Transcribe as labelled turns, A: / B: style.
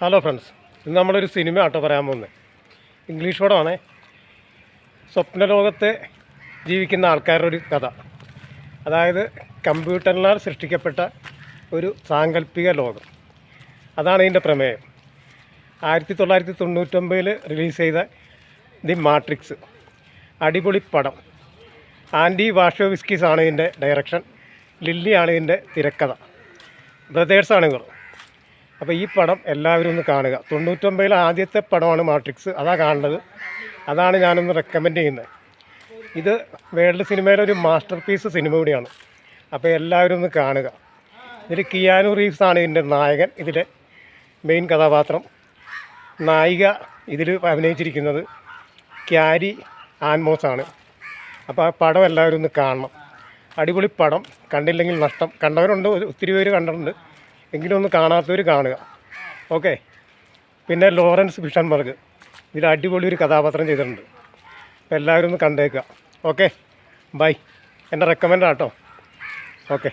A: Hello friends ഇന്ന് നമ്മളൊരു cinema ആട്ടോ പറയാൻ പോകുന്നത് ഇംഗ്ലീഷ് പടമാണേ. സ്വപ്നലോകത്തെ ജീവിക്കുന്ന ആൾക്കാരുടെ ഒരു കഥ. അതായത് കമ്പ്യൂട്ടറിനാൽ സൃഷ്ടിക്കപ്പെട്ട ഒരു സാങ്കല്പിക ലോകം. അതാണ് ഇതിന്റെ പ്രമേയം. ആയിരത്തി തൊള്ളായിരത്തി തൊണ്ണൂറ്റൊമ്പതിൽ റിലീസ് ചെയ്ത ദി മാട്രിക്സ്. അടിപൊളി പടം. ആന്റി ആണ് ഇതിന്റെ ഡയറക്ഷൻ. ലില്ലിയാണ് ഇതിന്റെ തിരക്കഥ. ബ്രദേഴ്സാണ് ഇവർ. അപ്പോൾ ഈ പടം എല്ലാവരും ഒന്ന് കാണുക. തൊണ്ണൂറ്റൊമ്പതിലെ ആദ്യത്തെ പടമാണ് മാട്രിക്സ് അതാ കാണുന്നത്. അതാണ് ഞാനൊന്ന് റെക്കമെൻഡ് ചെയ്യുന്നത്. ഇത് വേൾഡ് സിനിമയിലെ ഒരു മാസ്റ്റർ പീസ് സിനിമ കൂടിയാണ്. അപ്പോൾ എല്ലാവരും ഒന്ന് കാണുക. ഇതിൽ കിയാനു റീവ്സ് ആണ് ഇതിന്റെ നായകൻ. ഇതിലെ മെയിൻ കഥാപാത്രം. നായിക ഇതിൽ അഭിനയിച്ചിരിക്കുന്നത് ക്യാരി ആൻമോസ് ആണ്. അപ്പോൾ ആ പടം എല്ലാവരും ഒന്ന് കാണണം. അടിപൊളി പടം. കണ്ടില്ലെങ്കിൽ നഷ്ടം. കണ്ടവരുണ്ട്. ഒത്തിരി പേര് കണ്ടിട്ടുണ്ട്. എങ്കിലും ഒന്ന് കാണാത്തവർ കാണുക. ഓക്കെ പിന്നെ ലോറൻസ് ബിഷൻബർഗ്. ഇതിൽ അടിപൊളി ഒരു കഥാപാത്രം ചെയ്തിട്ടുണ്ട്. അപ്പോൾ എല്ലാവരും ഒന്ന് കണ്ടേക്കുക. ഓക്കെ ബൈ എന്റെ റെക്കമെൻഡാട്ടോ ഓക്കെ